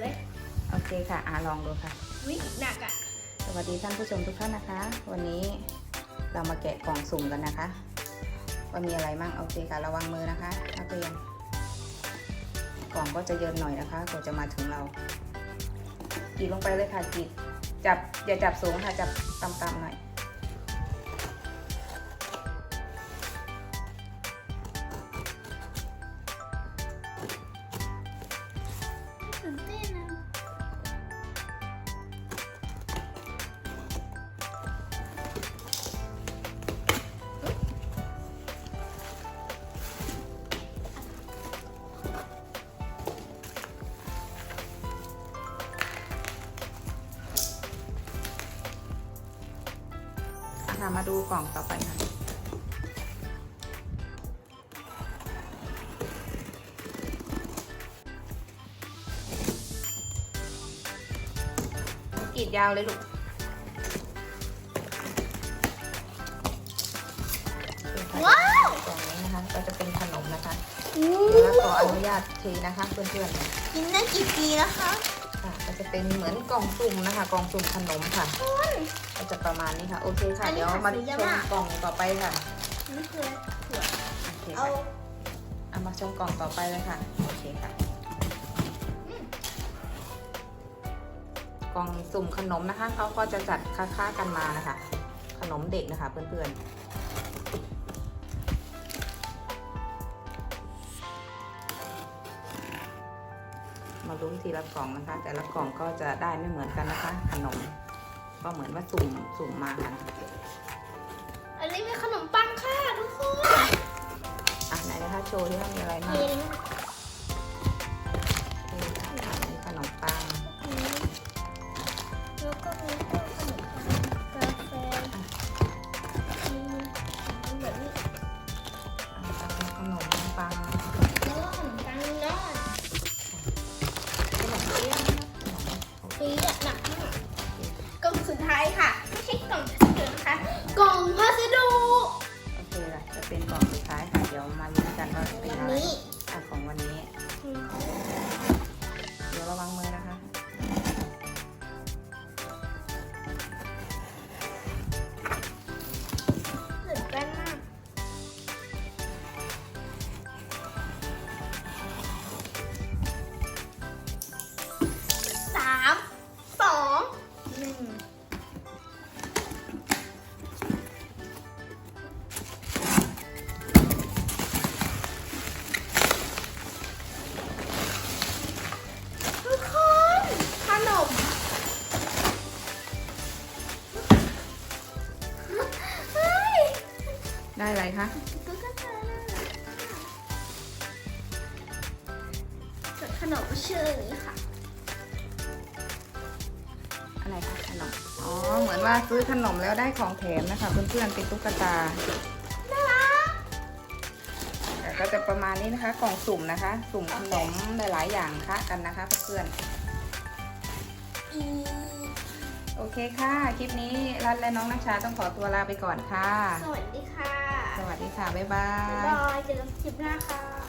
เลยโอเคค่ะอ่าลองดูค่ะ วิหนักอะ สวัสดีท่านผู้ชมทุกท่านนะคะ วันนี้เรามาแกะกล่องสุ่มกันนะคะว่ามีอะไรมั่งโอเคค่ะ ระวังมือนะคะนักเรียนกล่องก็จะเยินหน่อยนะคะกว่าจะมาถึงเรากรีดลงไปเลยค่ะกรีดจับอย่าจับสูงค่ะ จับต่ำๆหน่อย อะค่ะมาดูกล่องต่อไปค่ะกรีดยาวเลยลูกว้าวกล่องนี้นะคะก็จะเป็นขนมนะคะอู้เดี๋ยวเราขออนุญาตเทนะคะเพื่อนๆกินได้กี่ปีแล้วคะค่ะก็ จะเป็นเหมือนกล่องสุ่มนะคะ กล่องสุ่มขนมค่ะคุณก็จะประมาณนี้ค่ะ โอเคค่ะ อันนี้เดี๋ยวมาหาซื้อยากชมมาก กล่องต่อไปค่ะ นี่คือถั่วโอเคเอาค่ะเอามาชมกล่องต่อไปเลยค่ะ โอเคค่ะ กล่องสุ่มขนมนะคะ เขาก็จะจัดค่าๆกันมานะคะ ขนมเด็กนะคะ เพื่อนๆ มาลุ้นทีละกล่องนะคะ แต่ละกล่องก็จะได้ไม่เหมือนกันนะคะ ขนม ก็เหมือนว่าสุ่มสุ่มมาค่ะอันนี้เป็นขนมปังค่ะทุกคนอะไหนนะคะโชว์ที่ว่ามีอะไรบ้างเเได้อะไรคะตุ๊กตาส่วนขนมชื่อนี้ค่ะ อะไรคะขนม อ๋อ เหมือนว่าซื้อขนมแล้วได้ของแถมนะคะ เพื่อนๆเป็นตุ๊กตาน่ารักแต่ก็จะประมาณนี้นะคะ กล่องสุ่มนะคะ สุ่มขนมหลายๆอย่างคะกันนะคะเพื่อนๆอีโอเคค่ะ คลิปนี้รันและน้องนัชชาต้องขอตัวลาไปก่อนค่ะ สวัสดีค่ะ สวัสดีค่ะ บ๊ายบาย บ๊ายบายเจอกันคลิปหน้าค่ะ